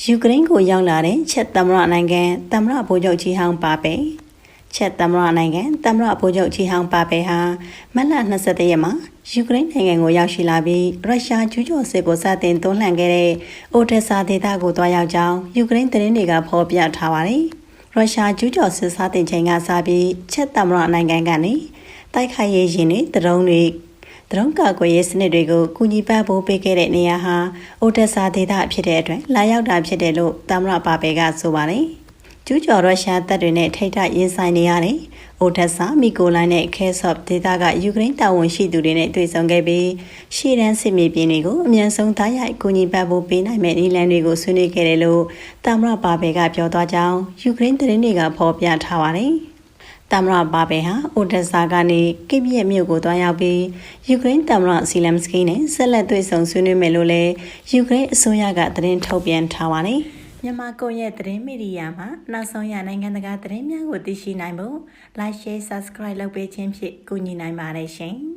ယူကရိန်းကိုရောက်လာတဲ့ချက်သမရနိုင်ငံသမရဗိုလ်ချုပ်ကြီးဟောင်းပါပဲချက်သမရနိုင်ငံသမရဗိုလ်ချုပ်ကြီးဟောင်းပါပဲဟာမတ်လ23ရက်မှာယူကရိန်းနိုင်ငံကိုရောက်ရှိလာပြီးရုရှားကျူးကျော်စစ်ကိုစတင်တွန်းလှန်ခဲ့တဲ့အိုဒက်ဆာဒေသကိုတွားရောက်ကြောင်းယူကရိန်းသတင်းတွေကဖော်ပြထားပါတယ်ရုရှားကျူးကျော်စစ်စတင်ချိန်ကစပြီးချက်သမရနိုင်ငံကနေတိုက်ခိုက်ရေးရင်တွေတရုံးတွေ တရုံးကာကွယ်ရေးစနစ်တွေကိုကူညီပံ့ပိုးပေးခဲ့တဲ့နေရာဟာအိုဒက်ဆာဒေသဖြစ်တဲ့အတွက်လာရောက်တာဖြစ်တယ်လို့သမရပါပဲကဆိုပါတယ်။ကျူးကျော်ရုရှားတပ်တွေနဲ့ထိတ်ထရင်ဆိုင်နေရတယ်။အိုဒက်ဆာမီကိုလိုင်းနဲ့ခဲဆော့ဒေသကယူကရိန်းတာဝန်ရှိသူတွေနဲ့တွေ့ဆုံခဲ့ပြီးရှေ့တန်းစစ်မြေပြင်တွေကိုအမြန်ဆုံးသားရိုက်ကူညီပံ့ပိုးပေးနိုင်မယ့်နည်းလမ်းတွေကိုဆွေးနွေးခဲ့တယ်လို့သမရပါပဲကပြောသွားကြောင်းယူကရိန်းသတင်းတွေကဖော်ပြထားပါတယ်။ တမရဘာဘေဟာအိုဒက်ဆာကနေကိဗီယက်မြို့ကိုတွားရောက်ပြီးယူကရိန်းတမရစီလမ်စကီနဲ့ဆက်လက်တွေ့ဆုံဆွေးနွေးမယ်လို့လည်းယူကရိန်းအစိုးရကသတင်းထုတ်ပြန်ထားပါတယ်။မြန်မာကွန်ရက်သတင်းမီဒီယာမှာနောက်ဆုံးရနိုင်ငံတကာသတင်းများကိုသိရှိနိုင်ဖို့ Like Share Subscribe လုပ်ပေးခြင်းဖြင့်ကူညီနိုင်ပါတယ်ရှင်။